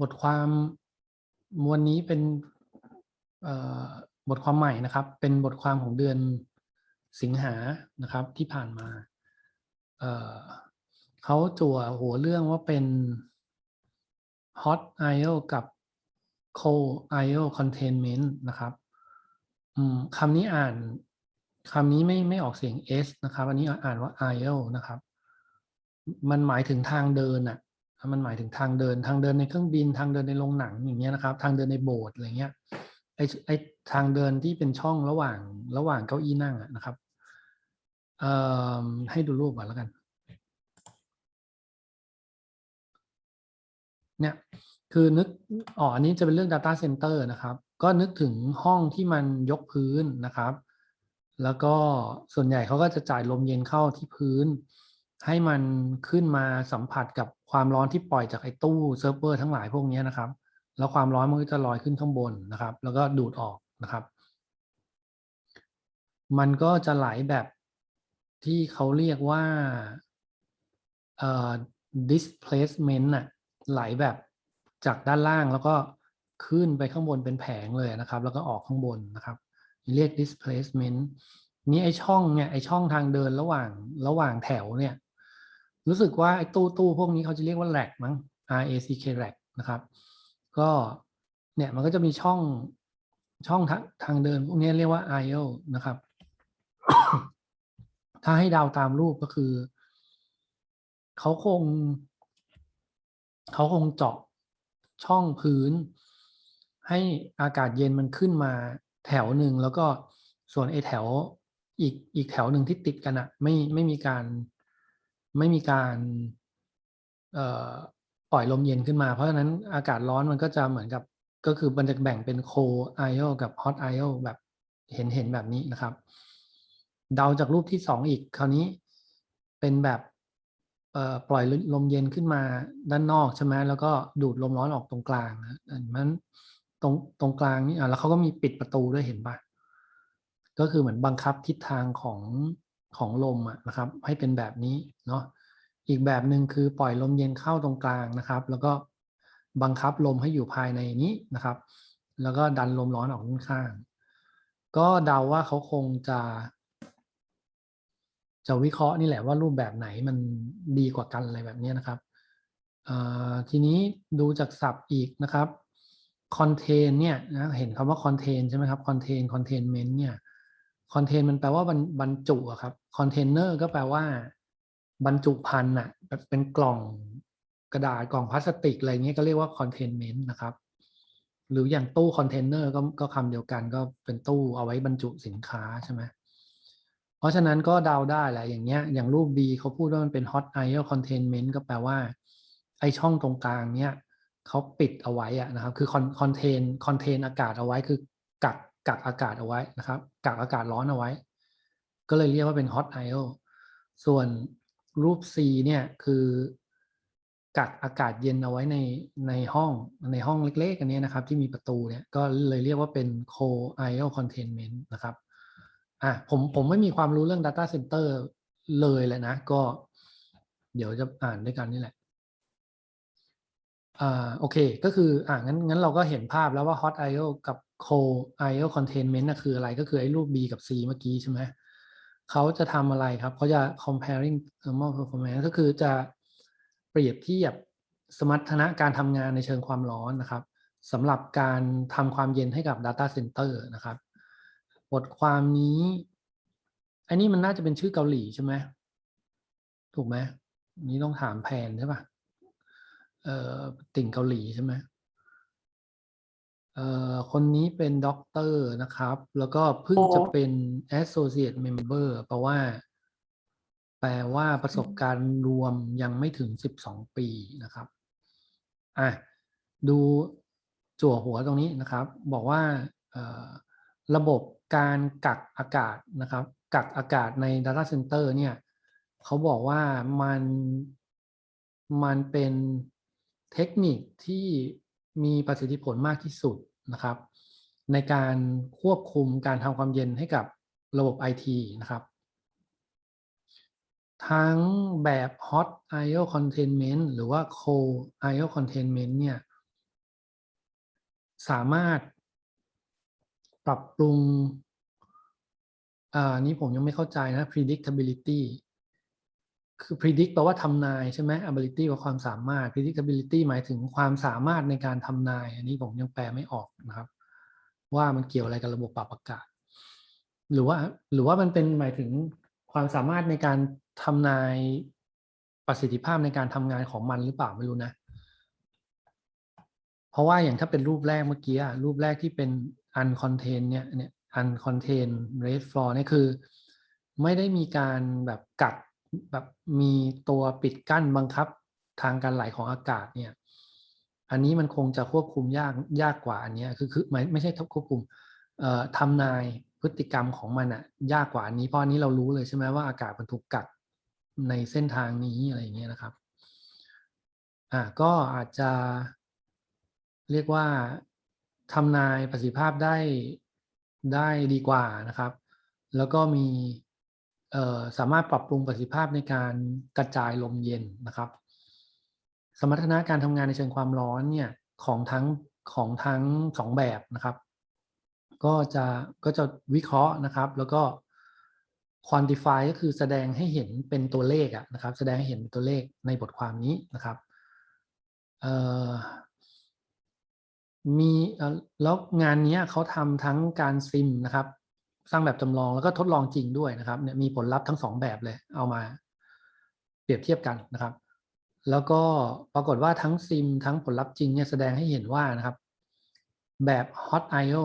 บทความวันนี้เป็นบทความใหม่นะครับ เป็นบทความของเดือนสิงหานะครับที่ผ่านมาเเขาจั่วหัวเรื่องว่าเป็น hot IO กับ cold IO containment นะครับคำนี้อ่านคำนี้ไม่ไม่ออกเสียง S นะครับ อันนี้อ่านว่า IO นะครับ มันหมายถึงทางเดินอะ มันหมายถึงทางเดินทางเดินในเครื่องบินทางเดินในโรงหนังอย่างเงี้ยนะครับ ทางเดินในโบสถ์อะไรเงี้ยไอไอทางเดินที่เป็นช่องระหว่างระหว่างเก้าอี้นั่งนะครับเอ่อให้ดูรูปก่อนแล้วกัน เนี่ยคือนึกอ๋ออันนี้จะเป็นเรื่อง Data Center นะครับ ก็นึกถึงห้องที่มันยกพื้นนะครับ แล้วก็ส่วนใหญ่เขาก็จะจ่ายลมเย็นเข้าที่พื้น ให้มันขึ้นมาสัมผัสกับความร้อนที่ปล่อยจากไอ้ตู้เซิร์ฟเวอร์ทั้งหลายพวกนี้นะครับ แล้วความร้อนมันก็จะลอยขึ้นข้างบนนะครับ แล้วก็ดูดออกนะครับ มันก็จะไหลแบบที่เขาเรียกว่าเอ่อ displacement น่ะไหลแบบจากด้านล่างแล้วก็ขึ้นไปข้างบนเป็นแผงเลยนะครับ แล้วก็ออกข้างบนนะครับ เรียก displacement นี่ไอช่องเนี่ยไอช่องทางเดินระหว่างระหว่างแถวเนี่ย รู้สึกว่าไอ้ตู้ตู้พวกนี้เขาจะเรียกว่า rack มั้ง R A C K rack นะครับ ก็เนี่ยมันก็จะมีช่องช่องทางทางเดินพวกนี้เรียกว่า aisle นะครับ ถ้าให้เดาวตามรูปก็คือ เขาคง เขาคงเจาะช่องพื้น ให้อากาศเย็นมันขึ้นมาแถวหนึ่งแล้วก็ส่วนไอ้แถวอีกอีกแถวหนึ่งที่ติดกันอะไม่ไม่มีการ ไม่มีการปล่อยลมเย็นขึ้นมา เพราะฉะนั้นอากาศร้อนมันก็จะเหมือนกับก็คือมันจะแบ่งเป็น cold aisle กับ hot aisle แบบเห็นเห็นแบบนี้นะครับ เดาจากรูปที่สองอีกคราวนี้เป็นแบบปล่อยลมเย็นขึ้นมาด้านนอกใช่ไหมแล้วก็ดูดลมร้อนออกตรงกลางนะอันนั้นตรงตรงกลางนี่อะแล้วเขาก็มีปิดประตูด้วยเห็นปะก็คือเหมือนบังคับทิศทางของ ของลมอะนะครับ ให้เป็นแบบนี้เนาะอีกแบบหนึ่งคือปล่อยลมเย็นเข้าตรงกลางนะครับ แล้วก็บังคับลมให้อยู่ภายในนี้นะครับ แล้วก็ดันลมร้อนออกด้านข้างก็เดาว่าเขาคงจะ จะวิเคราะห์นี่แหละว่ารูปแบบไหนมันดีกว่ากันอะไรแบบนี้นะครับทีนี้ดูจากศัพท์อีกนะครับ contain เนี่ยนะเห็นคำว่า contain ใช่ไหมครับ contain containment เนี่ย contain มันแปลว่าบรรบรรจุอะครับ container ก็แปลว่า บรรจุภัณฑ์อะเป็นกล่องกระดาษกล่องพลาสติกอะไรเงี้ยก็เรียกว่า containment นะครับ หรืออย่างตู้คอนเทนเนอร์ก็ก็คำเดียวกันก็เป็นตู้เอาไว้บรรจุสินค้าใช่ไหมเพราะฉะนั้นก็เดาได้แหละอย่างเงี้ยอย่างรูป B เขาพูดว่ามันเป็น hot aisle containment ก็แปลว่า ไอช่องตรงกลางเนี้ยเขาปิดเอาไว้อะนะครับ คือคอนเทนคอนเทนอากาศเอาไว้คือกัก กักอากาศเอาไว้นะครับกักอากาศร้อนเอาไว้ ก็เลยเรียกว่าเป็น hot aisle ส่วนรูป C เนี่ยคือกักอากาศเย็นเอาไว้ในในห้องในห้องเล็กๆอันนี้นะครับ ที่มีประตูเนี่ยก็เลยเรียกว่าเป็น cold aisle containment นะครับอะผมผมไม่มีความรู้เรื่อง Data Center เลยแหละนะ ก็เดี๋ยวจะอ่านด้วยกันนี่แหละอ่าโอเคก็คืออ่างั้นงั้นเราก็เห็นภาพแล้วว่า Hot I/O กับ Cold I/O Containment นะคืออะไรก็คือไอ้รูป B กับ C เมื่อกี้ใช่ไหมเขาจะทำอะไรครับเขาจะ comparing thermal performance ก็คือจะเปรียบเทียบสมรรถนะการทำงานในเชิงความร้อนนะครับสำหรับการทำความเย็นให้กับ Data Center นะครับ บทความนี้ อันนี้มันน่าจะเป็นชื่อเกาหลีใช่ไหมถูกไหมนี้ต้องถามแพนใช่ปะเอ่อติ่งเกาหลีใช่ไหม เอ่อ คนนี้เป็นด็อกเตอร์นะครับ แล้วก็เพิ่งจะเป็น associate member แปลว่า แปลว่าประสบการณ์รวมยังไม่ถึง12ปีนะครับ อะ ดูจั่วหัวตรงนี้นะครับ บอกว่าเอ่อระบบการกักอากาศนะครับ กักอากาศใน Data Center เนี่ยเขาบอกว่ามันมันเป็นเทคนิคที่มีประสิทธิผลมากที่สุด นะครับ ในการควบคุมการทำความเย็นให้กับระบบ IT นะครับ ทั้งแบบ hot IO containment หรือว่า cold IO containment เนี่ยสามารถปรับปรุงอ่านี้ผมยังไม่เข้าใจนะ predictability คือ predict แปลว่าทำนายใช่ไหม ability ว่าความสามารถ predictability หมายถึงความสามารถในการทำนาย อันนี้ผมยังแปลไม่ออกนะครับ ว่ามันเกี่ยวอะไรกับระบบปรับอากาศ หรือว่าหรือว่ามันเป็นหมายถึงความสามารถในการทำนายประสิทธิภาพในการทำงานของมันหรือเปล่าไม่รู้นะ เพราะว่าอย่างถ้าเป็นรูปแรกเมื่อกี้รูปแรกที่เป็น uncontain เนี่ยเนี่ย uncontained rate floor เนี่ยคือ ไม่ได้มีการแบบกัด แบบมีตัวปิดกั้นบังคับทางการไหลของอากาศเนี่ย อันนี้มันคงจะควบคุมยากยากกว่าอันนี้คือคือไม่ไม่ใช่ควบคุมเอ่อทำนายพฤติกรรมของมันอะยากกว่าอันนี้เพราะอันนี้เรารู้เลยใช่ไหมว่าอากาศมันถูกกัดในเส้นทางนี้อะไรอย่างเงี้ยนะครับอ่าก็อาจจะเรียกว่าทำนายประสิทธิภาพได้ได้ดีกว่านะครับ แล้วก็มี สามารถปรับปรุงประสิทธิภาพในการกระจายลมเย็นนะครับ สมรรถนะการทำงานในเชิงความร้อนเนี่ยของทั้งของทั้งสองแบบนะครับ ก็จะก็จะวิเคราะห์นะครับ แล้วก็ quantify ก็คือแสดงให้เห็นเป็นตัวเลขอะนะครับ แสดงให้เห็นเป็นตัวเลขในบทความนี้นะครับมีแล้วงานนี้เขาทำทั้งการซิมนะครับ สร้างแบบจำลองแล้วก็ทดลองจริงด้วยนะครับเนี่ยมีผลลัพธ์ทั้งสองแบบเลย เอามาเปรียบเทียบกันนะครับ แล้วก็ปรากฏว่าทั้งซิมทั้งผลลัพธ์จริงเนี่ยแสดงให้เห็นว่านะครับ แบบ hot IO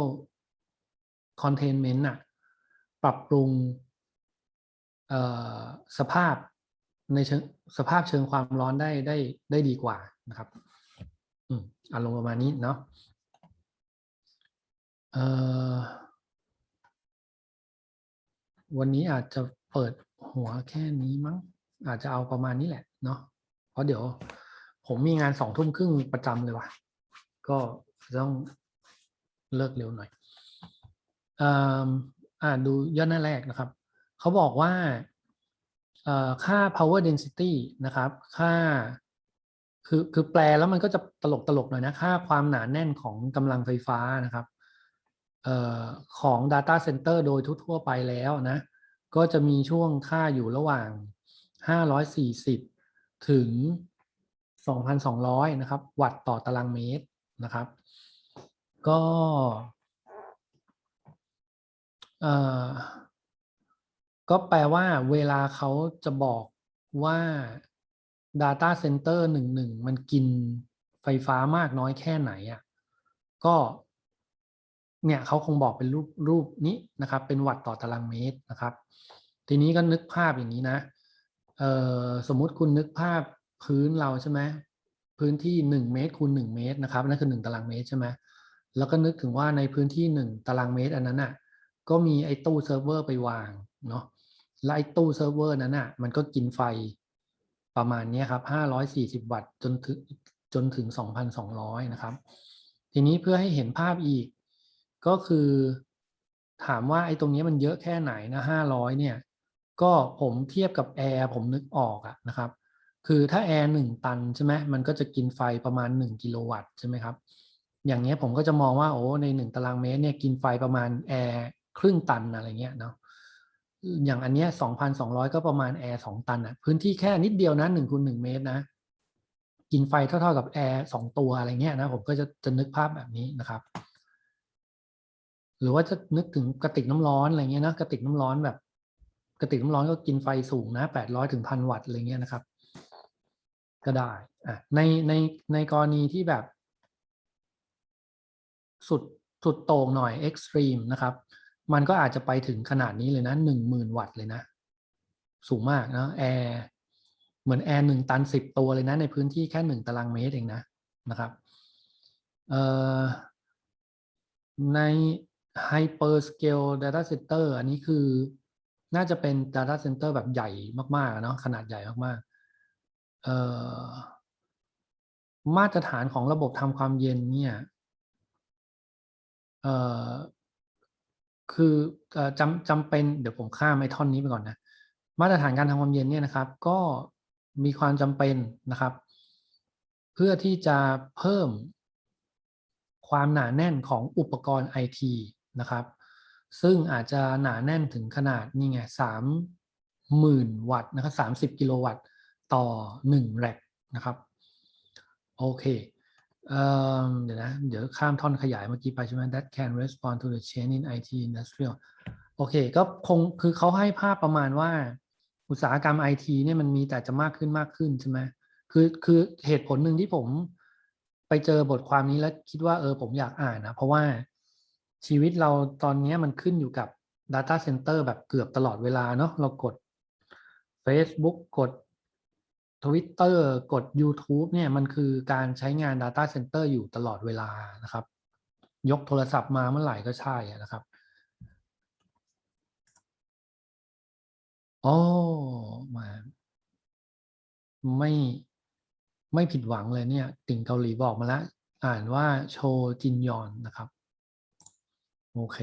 containment น่ะปรับปรุงสภาพในเชิงสภาพเชิงความร้อนได้ได้ได้ดีกว่านะครับอืมอารมณ์ประมาณนี้เนาะเอ่อ วันนี้อาจจะเปิดหัวแค่นี้มั้ง อาจจะเอาประมาณนี้แหละเนาะเพราะเดี๋ยว ผมมีงานสองทุ่มครึ่งประจำเลยว่ะ ก็ต้องเลิกเร็วหน่อยอ่าดูย่อหน้าแรกนะครับ เขาบอกว่าอ่อค่า power density นะครับ ค่า คือ คือแปลแล้วมันก็จะตลกตลกหน่อยนะ ค่าความหนาแน่นของกำลังไฟฟ้านะครับ ของ Data Center โดยทั่วไปแล้วนะ ก็จะมีช่วงค่าอยู่ระหว่าง 540 ถึง 2,200 นะครับ วัตต์ต่อตารางเมตรนะครับ ก็เออก็แปลว่าเวลาเขาจะบอกว่า Data Center หนึ่งหนึ่งมันกินไฟฟ้ามากน้อยแค่ไหนอะก็ เนี่ยเขาคงบอกเป็นรูปรูปนี้นะครับ เป็นวัตต์ต่อตารางเมตรนะครับ ทีนี้ก็นึกภาพอย่างนี้นะเอ่อสมมุติคุณนึกภาพพื้นเราใช่ไหมพื้นที่หนึ่งเมตรคูณหนึ่งเมตรนะครับนั่นคือหนึ่งตารางเมตรใช่ไหมแล้วก็นึกถึงว่าในพื้นที่หนึ่งตารางเมตรอันนั้นอะก็มีไอ้ตู้เซิร์ฟเวอร์ไปวางเนาะแล้วไอ้ตู้เซิร์ฟเวอร์นั้นอะมันก็กินไฟประมาณนี้ครับ540 วัตต์จนถึงจนถึง 2,200 นะครับ ทีนี้เพื่อให้เห็นภาพอีก ก็คือถามว่าไอ้ตรงนี้มันเยอะแค่ไหนนะ500เนี่ย ก็ผมเทียบกับแอร์ผมนึกออกอะนะครับ คือถ้าแอร์หนึ่งตันใช่ไหมมันก็จะกินไฟประมาณ 1 กิโลวัตต์ใช่ไหมครับ อย่างเงี้ยผมก็จะมองว่าโอ้ในหนึ่งตารางเมตรเนี่ยกินไฟประมาณแอร์ครึ่งตันอะไรเงี้ยเนาะอย่างอันเนี้ยสองพันสองร้อยก็ประมาณแอร์สองตันอะพื้นที่แค่นิดเดียวนะหนึ่งคูณหนึ่งเมตรนะ กินไฟเท่าๆกับแอร์สองตัวอะไรเงี้ยนะผมก็จะจะนึกภาพแบบนี้นะครับ หรือว่าจะนึกถึงกระติกน้ำร้อนอะไรเงี้ยนะกระติกน้ำร้อนแบบ กระติกน้ำร้อนก็กินไฟสูงนะแปดร้อยถึงพันวัตต์อะไรเงี้ยนะครับ ก็ได้อะในในในกรณีที่แบบ สุดสุดโต่งหน่อยเอ็กซ์ตรีมนะครับ มันก็อาจจะไปถึงขนาดนี้เลยนะหนึ่งหมื่นวัตต์เลยนะ สูงมากนะแอร์เหมือนแอร์หนึ่งตันสิบตัวเลยนะในพื้นที่แค่หนึ่งตารางเมตรเองนะนะครับเอ่อใน Hyperscale Data Center อันนี้คือน่าจะเป็น Data Center แบบใหญ่มากๆเนาะขนาดใหญ่มากๆเอ่อมาตรฐานของระบบทำความเย็นเนี่ยเอ่อคืออจำจำเป็นเดี๋ยวผมข้ามไอ้ท่อนนี้ไปก่อนนะ มาตรฐานการทำความเย็นเนี่ยนะครับ ก็มีความจำเป็นนะครับ เพื่อที่จะเพิ่มความหนาแน่นของอุปกรณ์ไอที นะครับ ซึ่งอาจจะหนาแน่นถึงขนาดนี่ไงสามหมื่นวัตต์นะครับสามสิบกิโลวัตต์ต่อหนึ่งแร็กนะครับ โอเคเอเดี๋ยวนะ เดี๋ยวข้ามท่อนขยายเมื่อกี้ไปใช่ไหม that can respond to the change in IT industrial โอเค ก็คงคือเขาให้ภาพประมาณว่า อุตสาหกรรมไอทีเนี่ยมันมีแต่จะมากขึ้นมากขึ้นใช่ไหมคือคือเหตุผลหนึ่งที่ผมไปเจอบทความนี้แล้วคิดว่าเออผมอยากอ่านนะ เพราะว่า ชีวิตเราตอนนี้มันขึ้นอยู่กับ Data Center แบบเกือบตลอดเวลาเนาะเรากด Facebook กด Twitter กด YouTube เนี่ยมันคือการใช้งาน Data Center อยู่ตลอดเวลานะครับ ยกโทรศัพท์มาเมื่อไหร่ก็ใช่นะครับโอ้มาไม่ไม่ผิดหวังเลยเนี่ยติ่งเกาหลีบอกมาแล้ว อ่านว่าโชจินยอนนะครับ โอเค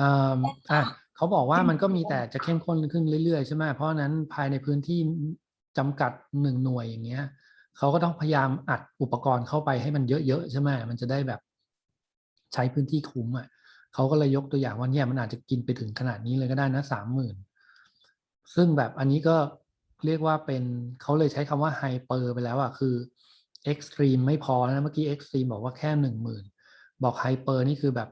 อ่าอะเขาบอกว่ามันก็มีแต่จะเข้มข้นขึ้นเรื่อยๆใช่ไหมเพราะฉะนั้นภายในพื้นที่จำกัดหนึ่งหน่วยอย่างเงี้ยเขาก็ต้องพยายามอัดอุปกรณ์เข้าไปให้มันเยอะๆใช่ไหมมันจะได้แบบใช้พื้นที่คุ้มอะเขาก็เลยยกตัวอย่างว่าเนี่ยมันอาจจะกินไปถึงขนาดนี้เลยก็ได้นะสามหมื่นซึ่งแบบอันนี้ก็เรียกว่าเป็นเขาเลยใช้คำว่าไฮเปอร์ไปแล้วอะคือเอ็กซ์ตรีมไม่พอนะเมื่อกี้เอ็กซ์ตรีมบอกว่าแค่หนึ่งหมื่นบอกไฮเปอร์นี่คือแบบ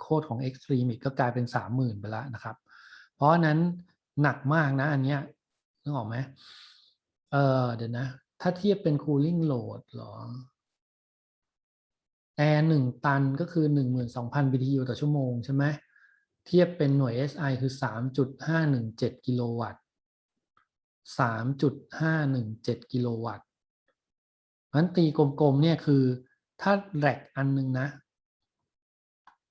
โคตรของเอ็กซ์ตรีมอีกก็กลายเป็นสามหมื่นไปแล้วนะครับ เพราะนั้นหนักมากนะอันเนี้ยนึกออกไหมเออเดี๋ยวนะ ถ้าเทียบเป็น cooling load หรอแอร์หนึ่งตันก็คือหนึ่งหมื่นสองพัน BTU ต่อชั่วโมงใช่ไหมเทียบเป็นหน่วย SI คือ 3.517 กิโลวัตต์ 3.517 กิโลวัตต์งั้นตีกลมๆเนี่ยคือถ้าแรกอันหนึงนะ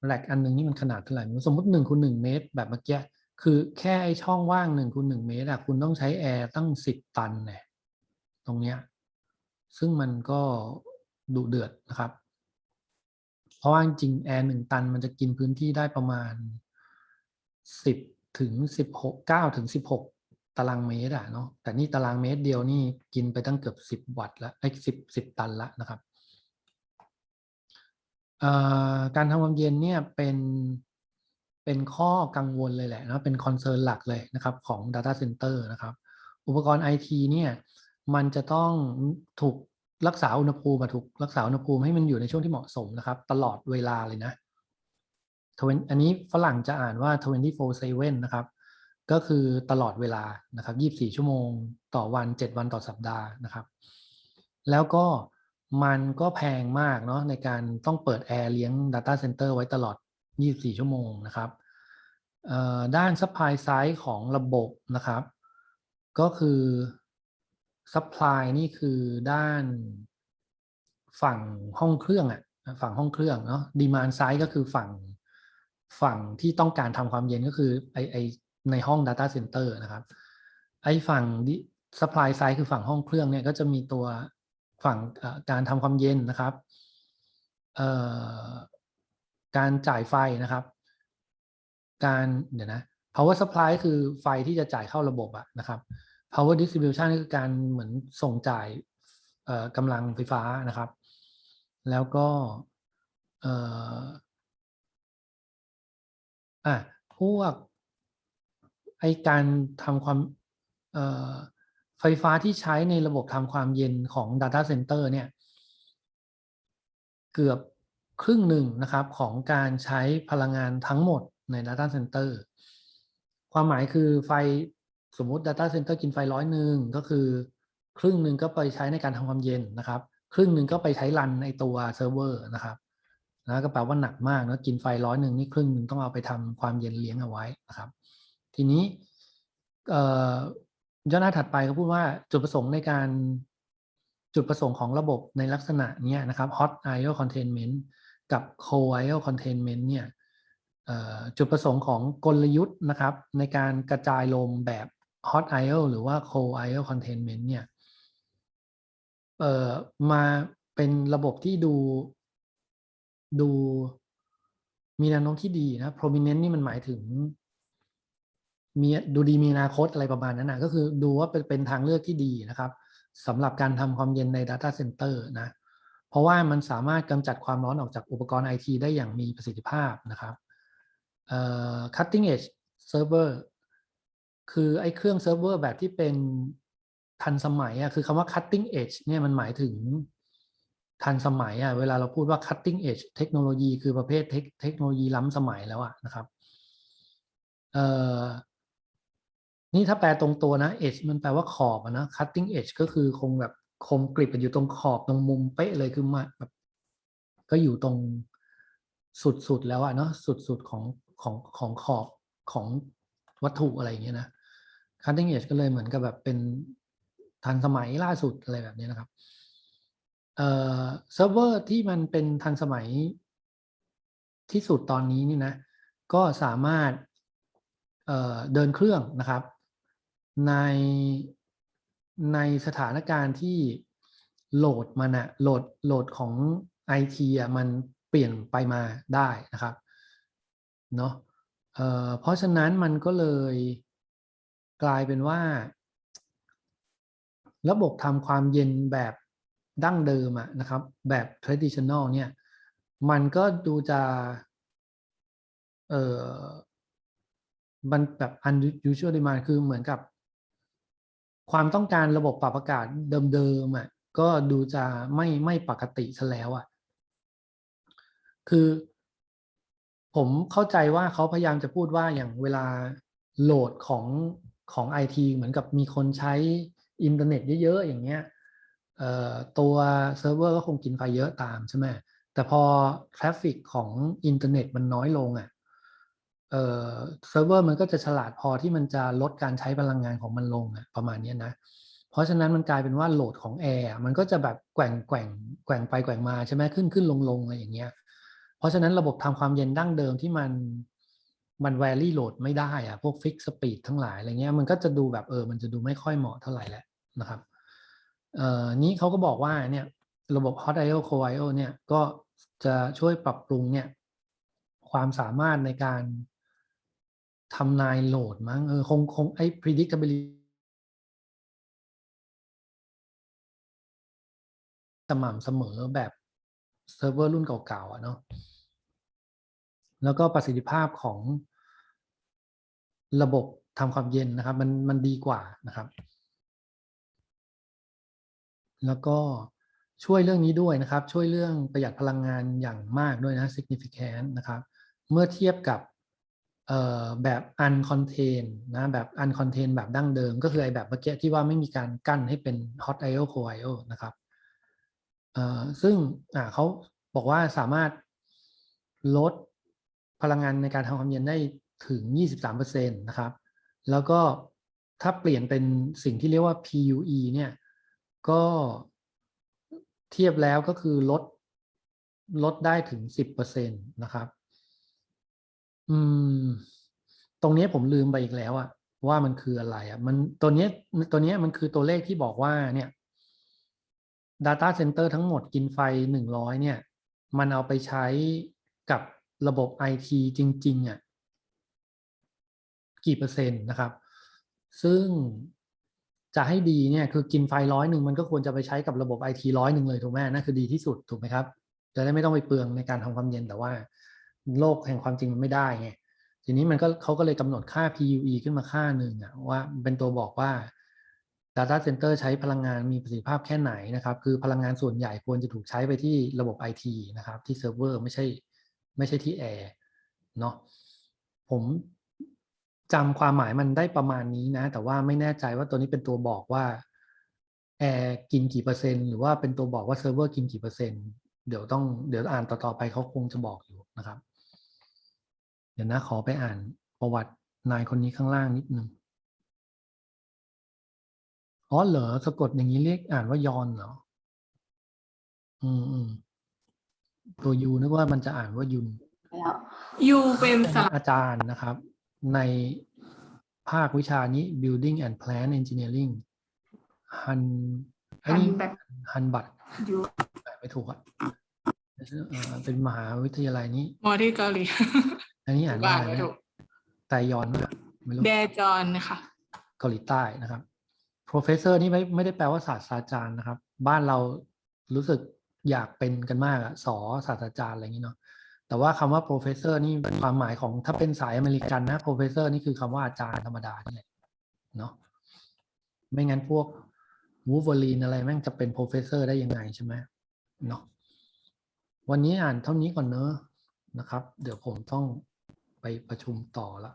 แรกอันหนึ่งนี่มันขนาดเท่าไหร่สมมติ1คูณ1เมตร แบบเมื่อกี้คือแค่ไอช่องว่าง1คูณ1เมตรอะคุณต้องใช้แอร์ตั้ง 10 ตันเนี่ยตรงเนี้ยซึ่งมันก็ดุเดือดนะครับ เพราะว่าจริงแอร์หนึ่งตันมันจะกินพื้นที่ได้ประมาณสิบถึงสิบหกเก้าถึงสิบหกตารางเมตรอะเนาะแต่นี่ตารางเมตรเดียวนี่กินไปตั้งเกือบสิบวัตต์ละไอ้สิบสิบตันละนะครับ การทำความเย็นเนี่ยเป็นเป็นข้อกังวลเลยแหละนะเป็นคอนเซิร์นหลักเลยนะครับของ Data Center นะครับ อุปกรณ์ IT เนี่ยมันจะต้องถูกรักษาอุณหภูมิถูกรักษาอุณหภูมิให้มันอยู่ในช่วงที่เหมาะสมนะครับ ตลอดเวลาเลยนะอันนี้ฝรั่งจะอ่านว่า 24/7 นะครับ ก็คือตลอดเวลานะครับ 24 ชั่วโมงต่อวัน 7 วันต่อสัปดาห์นะครับ แล้วก็ มันก็แพงมากเนาะในการต้องเปิดแอร์เลี้ยง Data Center ไว้ตลอด 24 ชั่วโมงนะครับด้าน supply side ของระบบนะครับ ก็คือ supply นี่คือด้านฝั่งห้องเครื่องอะฝั่งห้องเครื่องเนาะ demand side ก็คือฝั่งฝั่งที่ต้องการทำความเย็นก็คือไอไอในห้อง Data Center นะครับ ไอฝั่ง supply side คือฝั่งห้องเครื่องเนี่ยก็จะมีตัว ฝั่งการทำความเย็นนะครับการจ่ายไฟนะครับ การเดี๋ยวนะ power supply คือไฟที่จะจ่ายเข้าระบบอะนะครับ power distribution คือการเหมือนส่งจ่ายกำลังไฟฟ้านะครับ แล้วก็อะพวกไอการทำความ ไฟฟ้าที่ใช้ในระบบทำความเย็นของ Data Center เนี่ยเกือบครึ่งหนึ่งนะครับของการใช้พลังงานทั้งหมดใน Data Center ความหมายคือไฟสมมุติ Data Center กินไฟร้อยหนึ่งก็คือ ครึ่งหนึ่งก็ไปใช้ในการทำความเย็นนะครับ ครึ่งหนึ่งก็ไปใช้รันในตัวเซิร์ฟเวอร์นะครับนะก็แปลว่าหนักมากนะกินไฟร้อยหนึ่งนี่ครึ่งหนึ่งต้องเอาไปทำความเย็นเลี้ยงเอาไว้นะครับ ทีนี้ ย่อหน้าถัดไปเขาพูดว่าจุดประสงค์ในการจุดประสงค์ของระบบในลักษณะนี้นะครับ hot IO containment กับ cold IO containment เนี่ยจุดประสงค์ของกลยุทธ์นะครับ ในการกระจายลมแบบ hot IO หรือว่า cold IO containment เนี่ยมาเป็นระบบที่ดูดูมีแนวโน้มที่ดีนะ prominent นี่มันหมายถึง มีดูดีมีอนาคตอะไรประมาณนั้นนะก็คือดูว่าเป็นเป็นทางเลือกที่ดีนะครับสำหรับการทำความเย็นใน Data Center นะ เพราะว่ามันสามารถกำจัดความร้อนออกจากอุปกรณ์ไอทีได้อย่างมีประสิทธิภาพนะครับเอ่อ cutting edge server คือไอ้เครื่องเซิร์ฟเวอร์แบบที่เป็นทันสมัยอะคือคำว่า cutting edge เนี่ยมันหมายถึงทันสมัยอะเวลาเราพูดว่า cutting edge เทคโนโลยีคือประเภทเทคเทคโนโลยีล้ำสมัยแล้วอะนะครับเอ่อ นี่ถ้าแปลตรงตัวนะ edge มันแปลว่าขอบนะ cutting edge ก็คือคงแบบคมกริบอยู่ตรงขอบตรงมุมเป๊ะเลยคือมาแบบก็อยู่ตรงสุดๆแล้วอะเนาะสุดๆของของของขอบของวัตถุอะไรอย่างเงี้ยนะ cutting edge ก็เลยเหมือนกับแบบเป็นทันสมัยล่าสุดอะไรแบบนี้นะครับ เอ่อเซิร์ฟเวอร์ที่มันเป็นทันสมัยที่สุดตอนนี้นี่นะ ก็สามารถเอ่อเดินเครื่องนะครับ ในในสถานการณ์ที่โหลดมันอะโหลดโหลดของ IT อะมันเปลี่ยนไปมาได้นะครับเนาะเอ่อเพราะฉะนั้นมันก็เลยกลายเป็นว่า ระบบทำความเย็นแบบดั้งเดิมอะนะครับ แบบ traditional เนี่ยมันก็ดูจะเอ่อมันแบบ unusual demand คือเหมือนกับ ความต้องการระบบปรับอากาศเดิมๆอะก็ดูจะไม่ไม่ปกติซะแล้วอะ คือผมเข้าใจว่าเขาพยายามจะพูดว่าอย่างเวลาโหลดของของไอทีเหมือนกับมีคนใช้อินเทอร์เน็ตเยอะๆอย่างเงี้ยตัวเซิร์ฟเวอร์ก็คงกินไฟเยอะตามใช่ไหมแต่พอทราฟฟิกของอินเทอร์เน็ตมันน้อยลงอะเอ่อ เซิร์ฟเวอร์มันก็จะฉลาดพอที่มันจะลดการใช้พลังงานของมันลงอะประมาณนี้นะ เพราะฉะนั้นมันกลายเป็นว่าโหลดของแอร์มันก็จะแบบแกว่งแกว่งแกว่งไปแกว่งมาใช่ไหมขึ้นขึ้นลงลงอะไรอย่างเงี้ย เพราะฉะนั้นระบบทำความเย็นดั้งเดิมที่มันมันแวรี่โหลดไม่ได้อะพวกฟิกสปีดทั้งหลายอะไรเงี้ยมันก็จะดูแบบเออมันจะดูไม่ค่อยเหมาะเท่าไหร่แหล้วนะครับเอ่อนี้เขาก็บอกว่าเนี่ยระบบ Hot I/O Cold I/O เนี่ยก็จะช่วยปรับปรุงเนี่ยความสามารถในการ ทำนายโหลดมั้งเออคงคงไอ้ predictability สม่ำเสมอแบบเซิร์ฟเวอร์รุ่นเก่าๆอะเนาะแล้วก็ประสิทธิภาพของระบบทำความเย็นนะครับ มันมันดีกว่านะครับ แล้วก็ช่วยเรื่องนี้ด้วยนะครับ ช่วยเรื่องประหยัดพลังงานอย่างมากด้วยนะ significant นะครับ เมื่อเทียบกับ แบบ uncontain นะแบบ uncontain แบบดั้งเดิม ก็คือไอแบบเมื่อกี้ที่ว่าไม่มีการกั้นให้เป็น hot I/O cold I/O นะครับซึ่งเขาบอกว่าสามารถลดพลังงานในการทำความเย็นได้ถึง 23%นะครับ แล้วก็ถ้าเปลี่ยนเป็นสิ่งที่เรียกว่า PUE เนี่ย ก็เทียบแล้วก็คือลดลดได้ถึง 10%นะครับ อืม ตรงนี้ผมลืมไปอีกแล้วอะว่ามันคืออะไรอะมันตัวเนี้ยตัวเนี้ยมันคือตัวเลขที่บอกว่าเนี่ย Data Center ทั้งหมดกินไฟ100เนี่ย มันเอาไปใช้กับระบบ IT จริง ๆอะกี่เปอร์เซ็นต์นะครับ ซึ่งจะให้ดีเนี่ยคือกินไฟร้อยหนึ่งมันก็ควรจะไปใช้กับระบบ IT ร้อยหนึ่งเลยถูกไหมนั่นคือดีที่สุดถูกไหมครับจะได้ไม่ต้องไปเปลืองในการทำความเย็นแต่ว่า โลกแห่งความจริงมันไม่ได้ไงทีนี้มันก็เขาก็เลยกำหนดค่า PUE ขึ้นมาค่าหนึ่งอะว่าเป็นตัวบอกว่า Data Center ใช้พลังงานมีประสิทธิภาพแค่ไหนนะครับ คือพลังงานส่วนใหญ่ควรจะถูกใช้ไปที่ระบบ IT นะครับ ที่เซิร์ฟเวอร์ไม่ใช่ไม่ใช่ที่แอร์เนาะผมจำความหมายมันได้ประมาณนี้นะ แต่ว่าไม่แน่ใจว่าตัวนี้เป็นตัวบอกว่าแอร์กินกี่เปอร์เซ็นต์หรือว่าเป็นตัวบอกว่าเซิร์ฟเวอร์กินกี่เปอร์เซ็นต์เดี๋ยวต้องเดี๋ยวอ่านต่อๆไปเขาคงจะบอกอยู่นะครับ เดี๋ยวนะขอไปอ่านประวัตินายคนนี้ข้างล่างนิดนึงอ๋อเหรอสะกดอย่างนี้เรียกอ่านว่ายอนเหรอ อืมอืมตัวยูนึกว่ามันจะอ่านว่ายุนแล้วยูเป็นสเป็นระอาจารย์นะครับ ในภาควิชานี้ Building and Plan Engineering ฮันไอ้หันนี่แบบฮันบัตยูแปลไม่ถูกอะเอ่อเป็นมหาวิทยาลัยนี้มอที่เกาหลี อันนี้อ่านว่าว่าอะไรไม่นะถูกไตยอนป่ะไม่รู้เดจอนค่ะเกาหลีใต้นะครับ professor นี่ไม่ไม่ได้แปลว่าศาสตราจารย์นะครับ บ้านเรารู้สึกอยากเป็นกันมากอะสอศาสตราจารย์อะไรอย่างนี้เนาะแต่ว่าคำว่า professor นี่ความหมายของถ้าเป็นสายอเมริกันนะ professor นี่คือคำว่าอาจารย์ธรรมดานี่แหละเนาะไม่งั้นพวกวูฟเวอรีนอะไรแม่งจะเป็น professor ได้ยังไงใช่ไหมเนาะวันนี้อ่านเท่านี้ก่อนเนอะนะครับ เดี๋ยวผมต้องไป ประชุมต่อละ